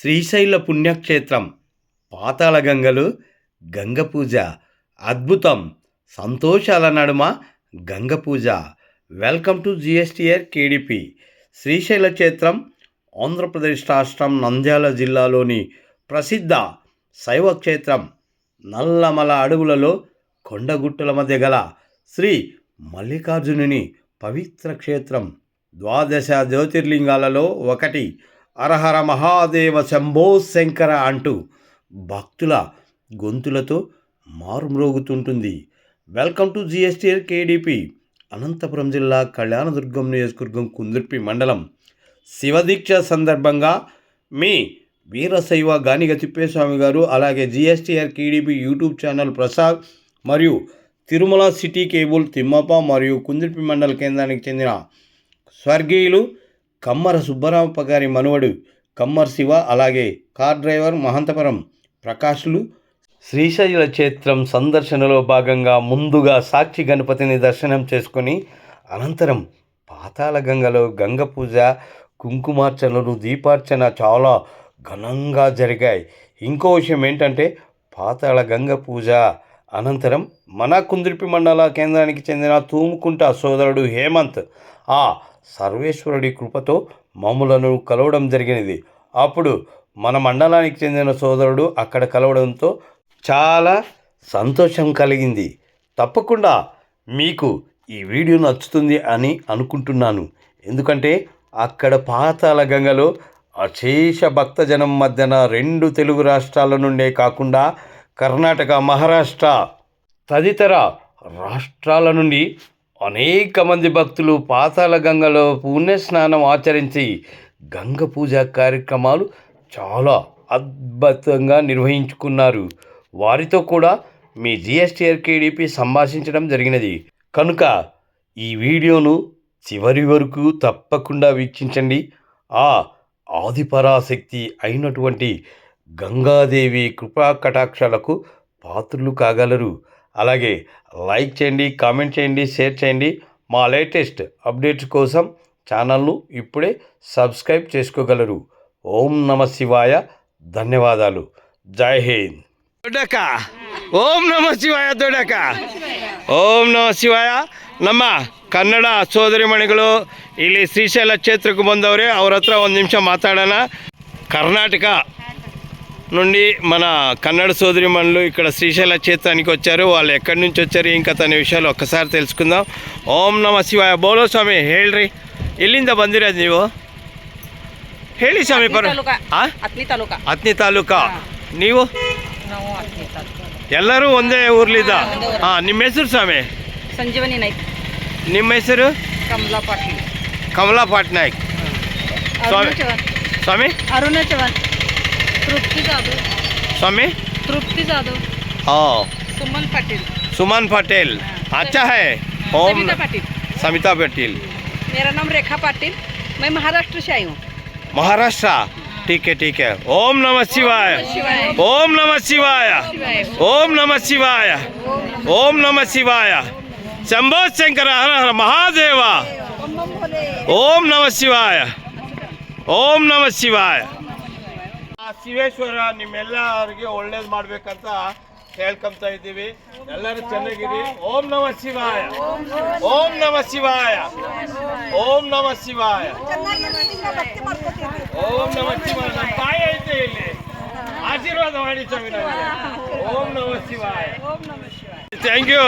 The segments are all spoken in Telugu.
శ్రీశైల పుణ్యక్షేత్రం పాతాళ గంగలు గంగ పూజ అద్భుతం. సంతోషాల నడుమ గంగ పూజ. Welcome to GSTR KDP Srisaila క్షేత్రం ఆంధ్రప్రదేశ్ రాష్ట్రం నంద్యాల జిల్లాలోని ప్రసిద్ధ శైవ క్షేత్రం. నల్లమల అడవులలో కొండగుట్టల మధ్య గల శ్రీ మల్లికార్జునుని పవిత్ర క్షేత్రం. ద్వాదశ జ్యోతిర్లింగాలలో ఒకటి. అరహర మహాదేవ శంభో శంకర అంటూ భక్తుల గొంతులతో మారుమ్రోగుతుంటుంది. Welcome to GSTR KDP Anantapuram జిల్లా కళ్యాణదుర్గం నియోజకవర్గం కుందుర్పి మండలం శివదీక్ష సందర్భంగా మీ వీరశైవ గానిగ తిప్పేస్వామి గారు అలాగే GSTR KDP YouTube channel Prasad మరియు తిరుమల సిటీ కేబుల్ తిమ్మప్ప మరియు కుందుర్పి మండల కేంద్రానికి చెందిన స్వర్గీయులు కమ్మర సుబ్బరామప్ప గారి మనవడు కమ్మర్ శివ అలాగే కార్ డ్రైవర్ మహంతపురం ప్రకాష్లు. శ్రీశైల క్షేత్రం సందర్శనలో భాగంగా ముందుగా సాక్షి గణపతిని దర్శనం చేసుకొని అనంతరం పాతాళ గంగలో గంగ పూజ కుంకుమార్చనలు దీపార్చన చాలా ఘనంగా జరిగాయి. ఇంకో విషయం ఏంటంటే పాతాళ గంగ పూజ అనంతరం మన కుందిరిపి మండల కేంద్రానికి చెందిన తూముకుంట సోదరుడు హేమంత్ ఆ సర్వేశ్వరుడి కృపతో మమ్ములను కలవడం జరిగినది. అప్పుడు మన మండలానికి చెందిన సోదరుడు అక్కడ కలవడంతో చాలా సంతోషం కలిగింది. తప్పకుండా మీకు ఈ వీడియో నచ్చుతుంది అని అనుకుంటున్నాను. ఎందుకంటే అక్కడ పాతాల గంగలో అశేష భక్తజనం మధ్యన రెండు తెలుగు రాష్ట్రాల నుండే కాకుండా కర్ణాటక మహారాష్ట్ర తదితర రాష్ట్రాల నుండి అనేక మంది భక్తులు పాతాళ గంగలో పుణ్యస్నానం ఆచరించి గంగ పూజ కార్యక్రమాలు చాలా అద్భుతంగా నిర్వహించుకున్నారు. వారితో కూడా మీ జిఎస్టీఆర్ కేడిపి సంభాషించడం జరిగినది. కనుక ఈ వీడియోను చివరి వరకు తప్పకుండా వీక్షించండి. ఆ ఆదిపరాశక్తి అయినటువంటి గంగాదేవి కృపా కటాక్షాలకు పాత్రులు కాగలరు. అలాగే లైక్ చేయండి కామెంట్ చేయండి షేర్ చేయండి మా లేటెస్ట్ అప్డేట్స్ కోసం ఛానల్ను ఇప్పుడే సబ్స్క్రైబ్ చేసుకోగలరు ఓం నమ శివాయ ధన్యవాదాలు జై హింద్ ದೊಡ್ಡಕ್ಕ ಓಂ ನಮ ಶಿವಾಯ ದೊಡ್ಡಕ್ಕ ಓಂ ನಮ ಶಿವಾಯ ನಮ್ಮ ಕನ್ನಡ ಸೋದರಿ ಮಣಿಗಳು ಇಲ್ಲಿ ಶ್ರೀಶೈಲ ಕ್ಷೇತ್ರಕ್ಕೆ ಬಂದವ್ರೆ ಅವ್ರ ಹತ್ರ ಒಂದು ನಿಮಿಷ ಮಾತಾಡೋಣ కర్ణాటక నుండి మన కన్నడ సోదరి మనులు ఇక్కడ శ్రీశైల క్షేత్రానికి వచ్చారు వాళ్ళు ఎక్కడి నుంచి వచ్చారు ఇంకా తన విషయాలు ఒక్కసారి తెలుసుకుందాం ఓం నమ శివాయ బోలో స్వామి ಹೇಳ್ರಿ ಎಲ್ಲಿಂದ ಬಂದಿರೋದು ನೀವು ಹೇಳಿ ಸ್ವಾಮಿ ಪರ ತಾಲೂಕಾ ಆ? ಹತ್ತನೇ ತಾಲೂಕಾ ಹತ್ತನೇ ತಾಲೂಕಾ ಹಾ. ನೀವು ನಾವು ಹತ್ತನೇ ತಾಲೂಕು ಎಲ್ಲರೂ ಒಂದೇ ಊರ್ಲಿದ್ದ ಹಾಂ ನಿಮ್ಮ ಹೆಸರು ಸ್ವಾಮಿ ಸಂಜೀವನಿ ನಾಯ್ಕ ನಿಮ್ಮ ಹೆಸರು ಕಮಲಾ ಪಾಟೀಲ್ ಕಮಲಾ ಪಟ್ನಾಯಕ್ ಅರುಣ ಸ್ವಾಮಿ. ಚವ್ಹಾಣ್ ಸ್ವಾಮಿ ಅರುಣ ಚವ್ಹಾಣ್ तृप्ती जाधव. स्वामी? तृप्ति जाधव. हाँ। सुमन पाटिल. सुमन पटेल। हाँ, अच्छा है। ओम पाटिल. समिता पाटिल। मेरा नाम रेखा पाटिल. मैं महाराष्ट्र से आई हूँ. महाराष्ट्र? ठीक है ठीक है। ओम नमः शिवाय। ओम नमः शिवाय. ओम नमः शिवाय। ओम नमः शिवाय. शंभो शंकर हर हर महादेवा। ओम नमः शिवाय। ओम नमः शिवाय। ಶಿವೇಶ್ವರ ನಿಮ್ಮೆಲ್ಲರಿಗೆ ಒಳ್ಳೇದು ಮಾಡ್ಬೇಕಂತ ಹೇಳ್ಕೊಂತಾ ಇದ್ದೀವಿ. ಎಲ್ಲರೂ ಚೆನ್ನಾಗಿರಿ. ಓಂ ನಮ ಶಿವಾಯ. ಓಂ ನಮ ಶಿವಾಯ. ಓಂ ನಮ ಶಿವಾಯ. ಓಂ ನಮ ಶಿವಾಯ. ನಮ್ಮ ತಾಯಿ ಐತೆ ಇಲ್ಲಿ. ಆಶೀರ್ವಾದ ಮಾಡಿ ಸ್ವಾಮಿ ನಮಗೆ ಓಂ ನಮ ಶಿವಾಯ. ಥ್ಯಾಂಕ್ ಯು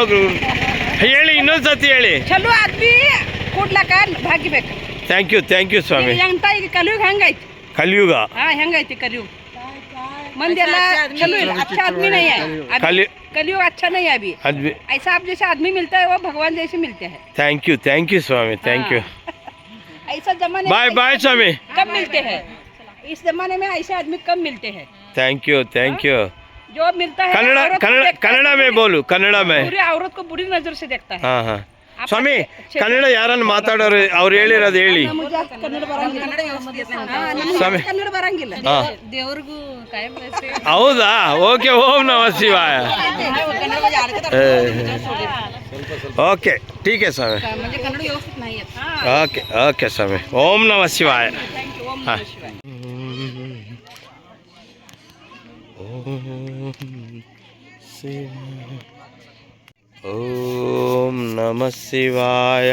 ಹೇಳಿ ಇನ್ನೊಂದ್ಸತಿ ಹೇಳಿ. ಚಲೋ ಆದ್ಮಿ ಕೂಡ್ಲಕ್ಕ ಭಾಗಿಬೇಕು ಥ್ಯಾಂಕ್ ಯು ಥ್ಯಾಂಕ್ ಯು ಸ್ವಾಮಿ. ತಾಯಿ ಕಲಿಯುಗ ಹೆಂಗೈತಿ? ಕಲಿಯುಗ. ಹಾ ಹೆಂಗೈತಿ ಕಲಿಯುಗ? मंदिर अच्छा, अच्छा, अच्छा, अच्छा आदमी नहीं है खाली कलयुग अच्छा नहीं है अभी. अभी ऐसा आप जैसे आदमी मिलता है वो भगवान जैसे मिलते हैं. थैंक यू थैंक यू स्वामी थैंक यू हाँ। ऐसा जमाने बाय बाय स्वामी. कब मिलते हैं. इस जमाने में ऐसे आदमी कम मिलते हैं. थैंक यू थैंक यू जो मिलता है कन्नड़ा कन्नड़ा में बोलू कन्नड़ा में। पूरी औरत को बुरी नज़र से देखता है। हाँ हाँ। ಸ್ವಾಮಿ ಕನ್ನಡ ಯಾರನ್ನು ಮಾತಾಡೋರು ಅವ್ರು ಹೇಳಿರೋದು ಹೇಳಿ ಸ್ವಾಮಿ ಹೌದಾ ಓಕೆ ಓಂ ನಮ ಶಿವಾಯ ಓಕೆ ಟೀಕೆ ಸ್ವಾಮಿ ಓಕೆ ಓಕೆ ಸ್ವಾಮಿ ಓಂ ನಮ ಶಿವಾಯ ಹಾಂ ಓಂ ఓం నమ శివాయ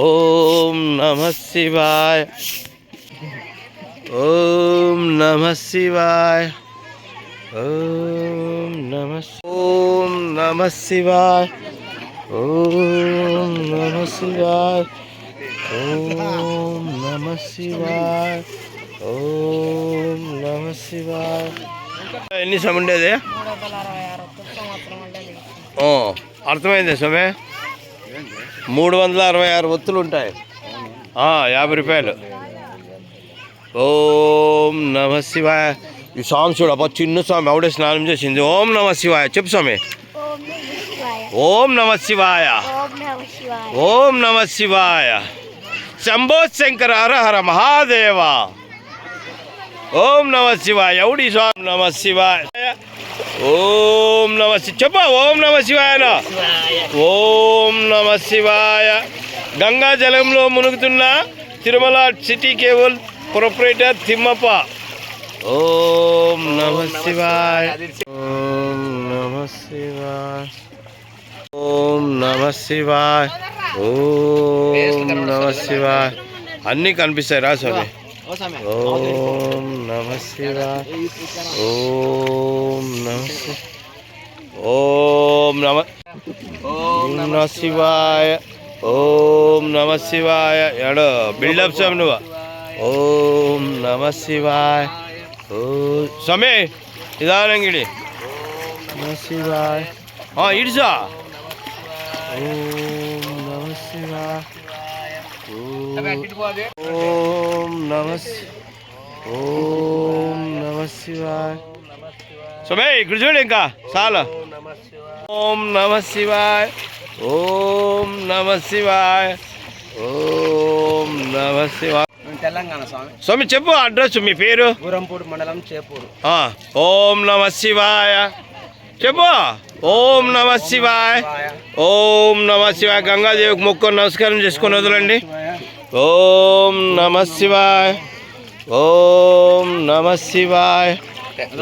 ఓం నమ శివాయ ఓం నమ శివాయ ఓం నమ ఓం నమ శివాయ ఓం నమ శివాయ ఓం నమ శివాయ ఓం నమ శివాయ ఎన్ని సమ ఉండేది ఓ, అర్థమైంది సమే మూడు వందల అరవై ఆరు ఒత్తులు ఉంటాయి యాభై రూపాయలు. ఓం నమ శివాయ. ఈ సాంగ్ చూడు అబ్బా చిన్న స్వామి ఆవిడే స్నానం చేసింది. ఓం నమ శివాయ. చెప్పు స్వామి. ఓం నమ శివాయ. ఓం నమ శివాయ. శంభో శంకర హర హర మహాదేవ. ఓం నమ శివాయ. ఎవడి స్వామి నమ శివాయ? ఓం నమ చెప్ప ఓం నమ శివాయ. ఓం నమ శివాయ. గంగా జలంలో మునుగుతున్న Tirumala city cable proprietor Thimmappa. ఓం నమ శివాయ. ఓం నమ శివాయ. ఓం నమ శివాయ. ఓం నమ శివాయ. అన్నీ కనిపిస్తాయి రా స్వామి. ఓం నమ శివాయ ఓం నమ ఓం నమ ఓం నమ శివాయ ఓం నమ శివాయ ఎడో బిల్డప్ స్వామి నువ్వు ఓం నమ శివాయ ఓ స్వామి నమ శివాయ ఇడిసా ఓం నమ శివాయ ఓం నమ శి- ఓం నమ శివాయ. స్వామి ఇక్కడ చూడు ఇంకా చాలా ఓం నమ శివాయ. ఓం నమ శివాయ. ఓం నమ శివాయ. తెలంగాణ స్వామి. స్వామి చెప్పు అడ్రస్ మీ పేరు? గురంపూడి మండలం చేపూరు. ఆ, ఓం నమ శివాయ. చెప్పు. ఓం నమ శివాయ. ఓం నమ శివాయ. గంగాదేవికి మొక్కు నమస్కారం చేసుకొని వదలండి. ఓం నమ శివాయ. ఓం నమ శివాయ.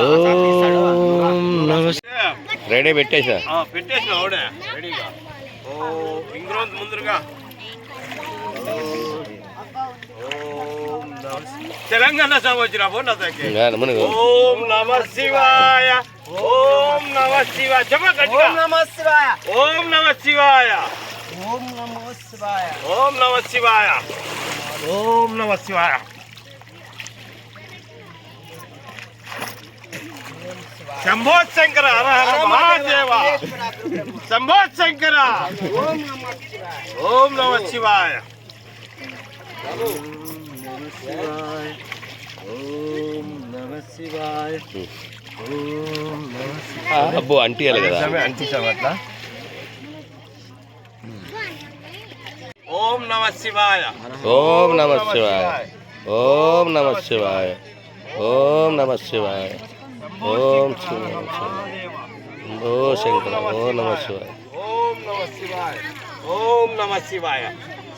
ఓం నమ రెడీ పెట్టేసా? పెట్టేసిన ఆవిడ రెడీగా. ఓ ఇంగ్రోజ్ ముందుగా తెలంగాణ సంవత్సరం ఓం నమ శివాయ. ఓం నమ శివాయ. చెప్ప గట్టిగా. నమ శివాయ. ఓం నమ శివాయ. ఓం నమో శివాయ ఓం నమ శివాయ ఓం నమ శివాయ శంభో శంకర హర హర మహాదేవ శంభో శంకర ఓం నమ శివాయ ఓం నమ శివాయ ఓం నమ శివాయ అబ్బో అంటియాలి కదా అంటించాం అట్లా ఓం నమ శివాయ ఓం నమ శివాయ ఓం నమ శివాయ ఓం నమ శివాయ ఓం శివాయ ఓ శంకర ఓం నమ శివాయ ఓం నమ శివాయ ఓం నమ శివాయ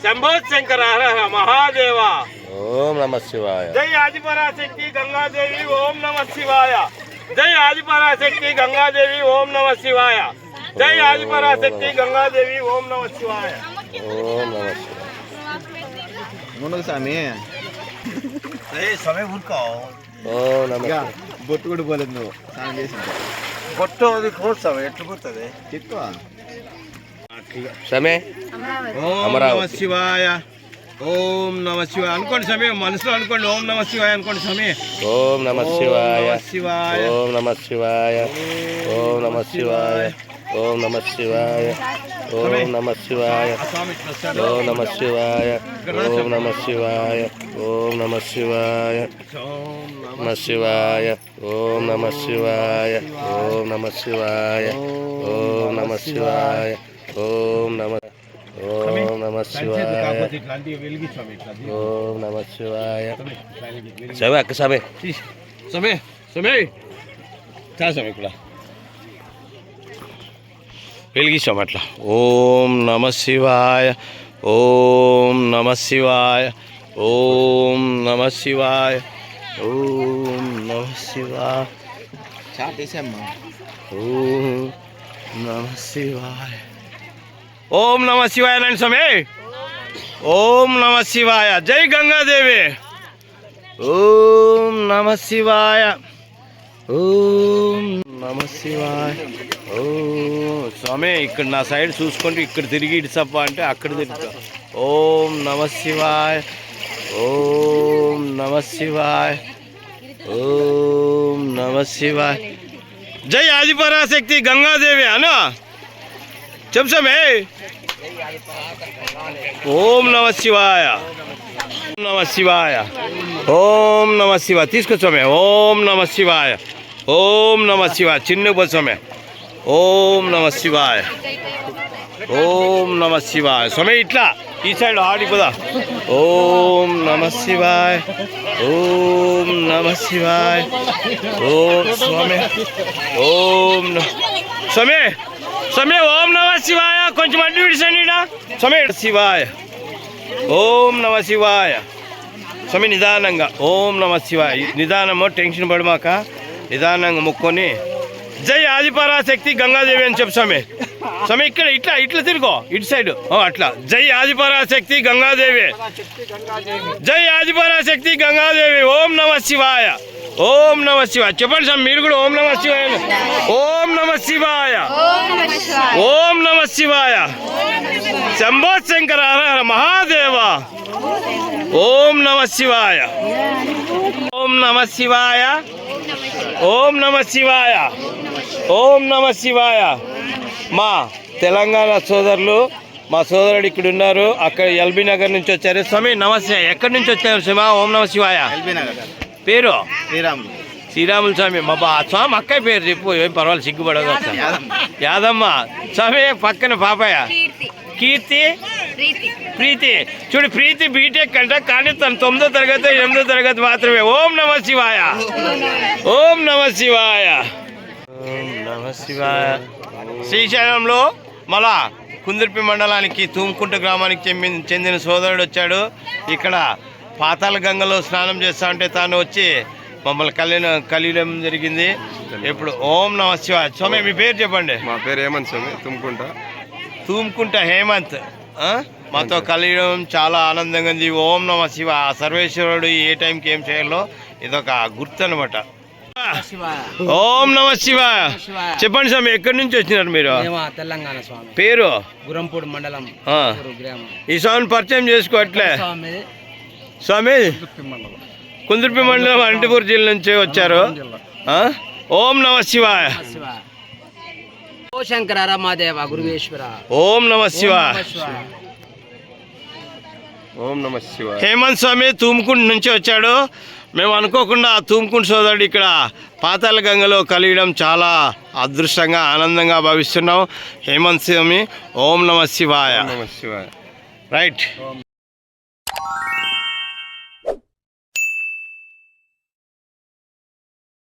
శంభో శంకర హర హర మహాదేవ ఓం నమ శివాయ జై ఆదిపరాశక్తి గంగాదేవి ఓం నమ శివాయ జై ఆదిపరాశక్తి గంగాదేవి ఓం నమ శివాయ జై ఆదిపరాశక్తి గంగాదేవి ఓం నమ శివాయ ఓం నమ శివాయ మునుగు స్వామి సమయం ఊరుకో. ఓం నమ బొట్టు కూడా పోలేదు నువ్వు. స్నానం చేసింది. కొట్టు అది కోస్తావు ఎట్లు పోతుంది ఎక్కువ సమే. ఓం నమ అమరావతి. శివాయ ఓం నమ శివాయ. అనుకోండి సమయం మనసులో అనుకోండి. ఓం నమ శివాయ అనుకోండి సమయం ఓం నమ శివాయ. శివాయ. ఓం నమ శివాయ. ఓం నమ శివాయ. ఓం నమ శివాయ ఓం నమ శివాయ. ఓం నమ శివాయ ఓం నమ శివాయ ఓం నమ శివాయ నమ శివాయ ఓం నమ శివాయ ఓం నమ శివాయ ఓం నమ శివాయ ఓం నమ ఓం నమ శివాయ ఓం నమ శివాయ సమే అక్క సమే సమయ చాలా సమయం ఇక్కడ వెలిగించాం అట్లా. ఓం నమ శివాయ ఓం నమ శివాయ ఓం నమ శివాయ ఓం నమ శివాయ. చాట్ వేసామ్మా ఓం నమ శివాయ. ఓం నమ శివాయ రండి స్వామి. ఓం నమ శివాయ. జై గంగాదేవి. ఓం నమ శివాయ. ఓం నమ శివాయ ఓ స్వామి ఇక్కడ నా సైడ్ చూసుకుంటూ ఇక్కడ తిరిగి ఇటు సప్ప అంటే అక్కడ తిరుగుతా. ఓం నమ శివాయ ఓం నమ శివాయ ఓం నమ శివాయ. జై ఆదిపరాశక్తి గంగాదేవి అను. చెప్పు స్వామి. ఓం నమ శివాయ ఓం నమ శివాయ ఓం నమ శివాయ. తీసుకొచ్చామే ఓం నమ శివాయ. ఓం నమ శివాయ. చిన్న పోసామే ఓం నమ శివాయ. ఓం నమ శివాయ. స్వామి ఇట్లా. ఈ సైడ్ ఆడిపోదా? ఓం నమ శివాయ. ఓం నమ శివాయ. ఓం స్వామి. ఓం న- స్వామి. స్వామి ఓం నమ శివాయ. కొంచెం అడ్డు విడిసండి ఈడ. స్వామి శివాయ. ఓం నమ శివాయ. స్వామి నిదానంగా. ఓం నమ శివాయ. నిదానము టెన్షన్ పడమాక నిదానంగా మొక్కొని జై ఆదిపరాశక్తి గంగాదేవి అని చెప్పు స్వామి. స్వామి ఇక్కడ ఇట్లా ఇట్లా తిరుగో. ఇటు సైడ్. ఓ అట్లా. జై ఆదిపరాశక్తి గంగాదేవి. జై ఆదిపరాశక్తి గంగాదేవి. ఓం నమ శివాయ. ఓం నమ శివాయ. చెప్పండి స్వామి మీరు కూడా ఓం నమ శివాయ ఓం నమ శివాయ. ఓం నమ శివాయ. శంభో శంకర మహాదేవ. ఓం నమ శివాయ. ఓం నమ శివాయ. ఓం నమ శివాయ. ఓం నమ శివాయ. మా తెలంగాణ సోదరులు మా సోదరుడు ఇక్కడ ఉన్నారు. అక్కడ ఎల్బీ నగర్ నుంచి వచ్చారు. స్వామి నమస్తే. ఎక్కడి నుంచి వచ్చారు శివ? ఓం నమ శివాయ. ఎల్బీ నగర్. పేరు? శ్రీరాములు. శ్రీరాములు స్వామి. మా బా స్వామి అక్కయ్య పేరు చెప్పు. ఏం పర్వాలేదు సిగ్గుపడదు. యాదమ్మ. స్వామి పక్కన పాపయ్య. కీర్తి? ప్రీతి. చూడు ప్రీతి బీటెక్ అంట కానీ తను తొమ్మిదో తరగతి ఎనిమిదో తరగతి మాత్రమే. ఓం నమ శివాయ. ఓం నమ శివాయ. ఓం నమ శివాయ. శ్రీశైలంలో మళ్ళా కుందిర్పి మండలానికి తూముకుంట గ్రామానికి చెందిన చెందిన సోదరుడు వచ్చాడు. ఇక్కడ పాతాళ గంగలో స్నానం చేస్తా ఉంటే తాను వచ్చి మమ్మల్ని కలిన కలియడం జరిగింది. ఇప్పుడు ఓం నమ శివాయ. స్వామి మీ పేరు చెప్పండి. మా పేరు హేమంత్ స్వామి తుమ్కుంటా. తూముకుంట హేమంత్? మాతో కలియడం చాలా ఆనందంగా ఉంది. ఓం నమ శివ. ఆ సర్వేశ్వరుడు ఏ టైంకి ఏం చేయాలో ఇదొక గుర్తు అనమాట ఓం నమ శివ. చెప్పండి స్వామి ఎక్కడి నుంచి వచ్చినారు మీరు? తెలంగాణ స్వామి. పేరు? గురంపూడి మండలం. ఈ స్వామిని పరిచయం చేసుకోవట్లే స్వామి. స్వామి. కుందుర్పి మండలం. అనంతపూర్ జిల్లా నుంచి వచ్చారు. ఆ? ఓం నమ శివాయ శివ. ఓ శంకర రమాదేవ గురువేశ్వర. ఓం నమ శివ. శివ. ఓం నమ శివాయ హేమంత్ స్వామి తూముకుంట నుంచి వచ్చాడు. మేము అనుకోకుండా ఆ తూముకుంట సోదరుడు ఇక్కడ పాతాళ గంగలో కలియడం చాలా అదృష్టంగా ఆనందంగా భావిస్తున్నాం. హేమంత్ స్వామి ఓం నమ శివాయ. నమ శివాయ. రైట్.